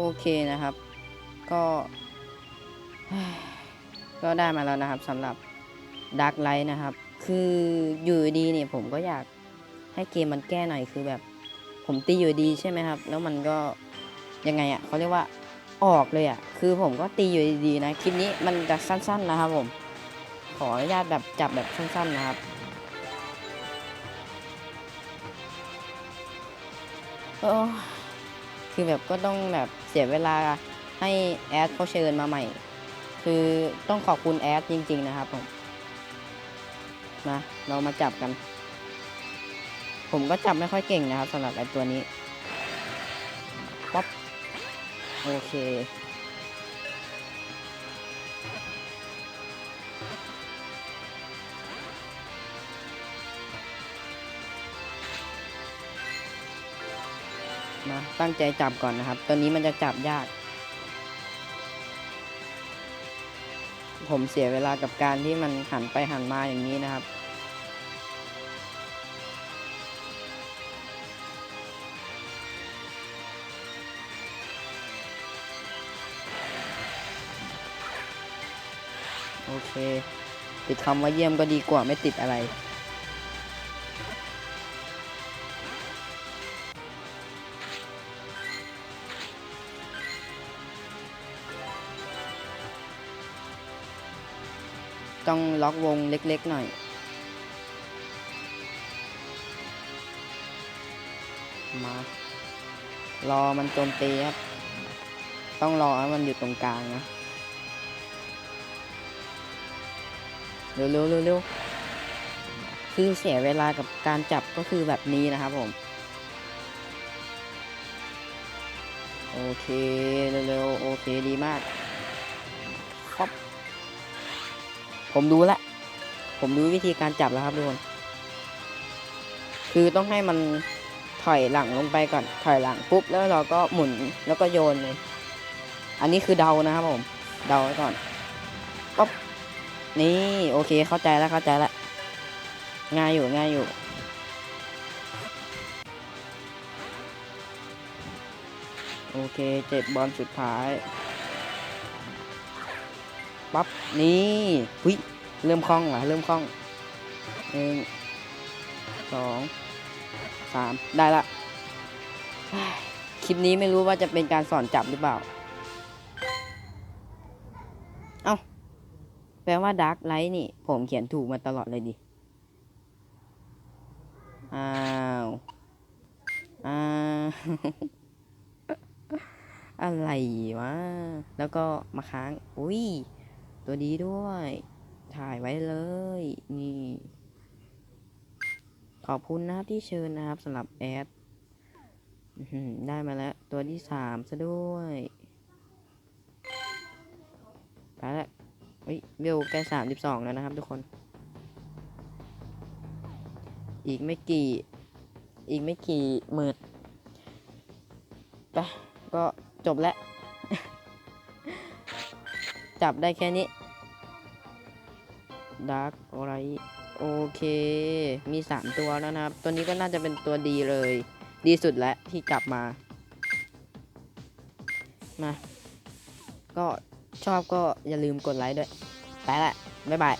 โอเคนะครับ ก็ ก็ได้มาแล้วนะครับสำหรับ Dark Light นะครับ คืออยู่ดีเนี่ยผมก็อยากให้เกมมันแก้หน่อยคือแบบ ผมตีอยู่ดีใช่ไหมครับ แล้วมันก็ยังไงอะ่ะเขาเรียกว่าออกเลยอะ่ะ คือผมก็ตีอยู่ดีๆนะคลิปนี้มันจะสั้น ๆนะครับผม ขออนุญาตแบบจับแบบสั้น ๆนะครับ โอ้ คือแบบก็ต้องแบบเสียเวลาให้แอดเขาเชิญมาใหม่ คือต้องขอบคุณแอดจริง ๆ นะครับผมมาเรามาจับกัน ผมก็จับไม่ค่อยเก่งนะครับสำหรับไอ้ตัวนี้ป๊อปโอเค นะ ตั้งใจจับก่อนนะครับ ตัวนี้มันจะจับยาก ผมเสียเวลากับการที่มันหันไปหันมาอย่างนี้นะครับ โอเค ติดคำว่าเยี่ยมก็ดีกว่าไม่ติดอะไร ต้องล็อกวงเล็กๆหน่อย มา รอมันโจมตีครับ ต้องรอให้มันอยู่ตรงกลางนะ เร็วๆเร็วๆคือเสียเวลากับการจับก็คือแบบนี้นะครับผม โอเค เร็วๆ โอเคดีมาก ผมรู้ละ ผมรู้วิธีการจับแล้วครับทุกคน คือต้องให้มันถอยหลังลงไปก่อน ถอยหลังปุ๊บแล้วเราก็หมุนแล้วก็โยนเลย อันนี้คือเดานะครับผม เดาไว้ก่อนป๊อบนี่โอเคเข้าใจแล้วเข้าใจแล้วง่ายอยู่ง่ายอยู่ โอเคเจ็บบอลสุดท้าย ปั๊บนี่หุยเริ่มคล่องว่ะเริ่มคล่องหนึ่งสองสามได้ละคลิปนี้ไม่รู้ว่าจะเป็นการสอนจับหรือเปล่า เอ้า แปลว่าดาร์กไลท์นี่ ผมเขียนถูกมาตลอดเลยดิ อ้าว อ้าว อะไรวะ แล้วก็มาค้าง อุ้ย ตัวดีด้วย ถ่ายไว้เลย นี่ ขอบคุณนะครับที่เชิญนะครับสำหรับแอดได้มาแล้ว ตัวที่สามซะด้วยไปแล้วเฮ้ยเวลใกล้สามสิบสองแล้วนะครับทุกคน อีกไม่กี่ อีกไม่กี่หมื่นไปก็จบแล้ว จับได้แค่นี้ดาร์กอะไรโอเค มีสามตัวแล้วนะครับ ตัวนี้ก็น่าจะเป็นตัวดีเลย ดีสุดแล้วที่จับมา มา ก็ชอบก็อย่าลืมกดไลค์ด้วย ไปละ บ๊ายบาย